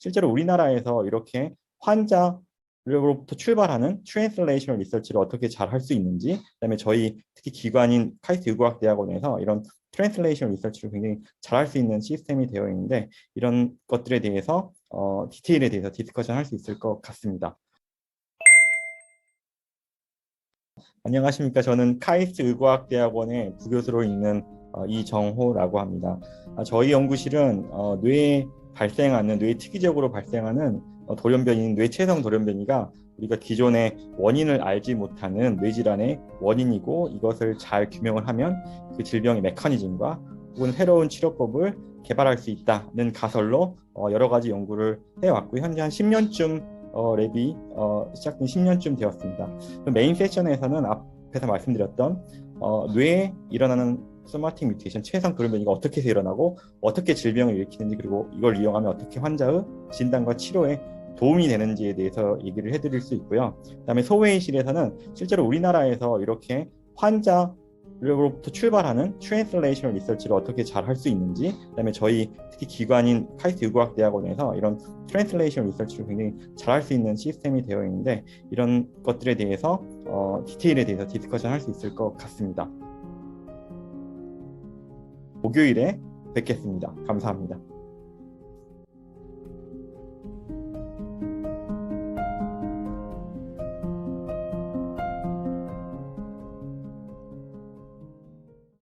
실제로 우리나라에서 이렇게 환자로부터 출발하는 트랜슬레이셔널 리서치를 어떻게 잘 할 수 있는지 그다음에 저희 특히 기관인 카이스트 의과학대학원에서 이런 트랜슬레이셔널 리서치를 굉장히 잘할 수 있는 시스템이 되어 있는데 이런 것들에 대해서 어, 디테일에 대해서 디스커션 할 수 있을 것 같습니다. 안녕하십니까. 저는 카이스트 의과학대학원의 부교수로 있는 어, 이정호라고 합니다. 아, 저희 연구실은 어, 뇌에 발생하는 뇌 특이적으로 발생하는 어, 돌연변이인 뇌체성 돌연변이가 우리가 기존의 원인을 알지 못하는 뇌질환의 원인이고 이것을 잘 규명을 하면 그 질병의 메커니즘과 혹은 새로운 치료법을 개발할 수 있다는 가설로 어, 여러 가지 연구를 해왔고 현재 한 10년쯤 어, 랩이 어, 시작된 10년쯤 되었습니다. 그 메인 세션에서는 앞에서 말씀드렸던 어, 뇌에 일어나는 소마틱 뮤테이션, 최상 돌연변이가 어떻게 해서 일어나고 어떻게 질병을 일으키는지 그리고 이걸 이용하면 어떻게 환자의 진단과 치료에 도움이 되는지에 대해서 얘기를 해드릴 수 있고요. 그다음에 소외의실에서는 실제로 우리나라에서 이렇게 환자 로부터 출발하는 트랜슬레이셔널 리서치를 어떻게 잘 할 수 있는지, 그다음에 저희 특히 기관인 카이스트 의과학대학원에서 이런 트랜슬레이셔널 리서치를 굉장히 잘 할 수 있는 시스템이 되어 있는데 이런 것들에 대해서 어, 디테일에 대해서 디스커션 할 수 있을 것 같습니다. 목요일에 뵙겠습니다. 감사합니다.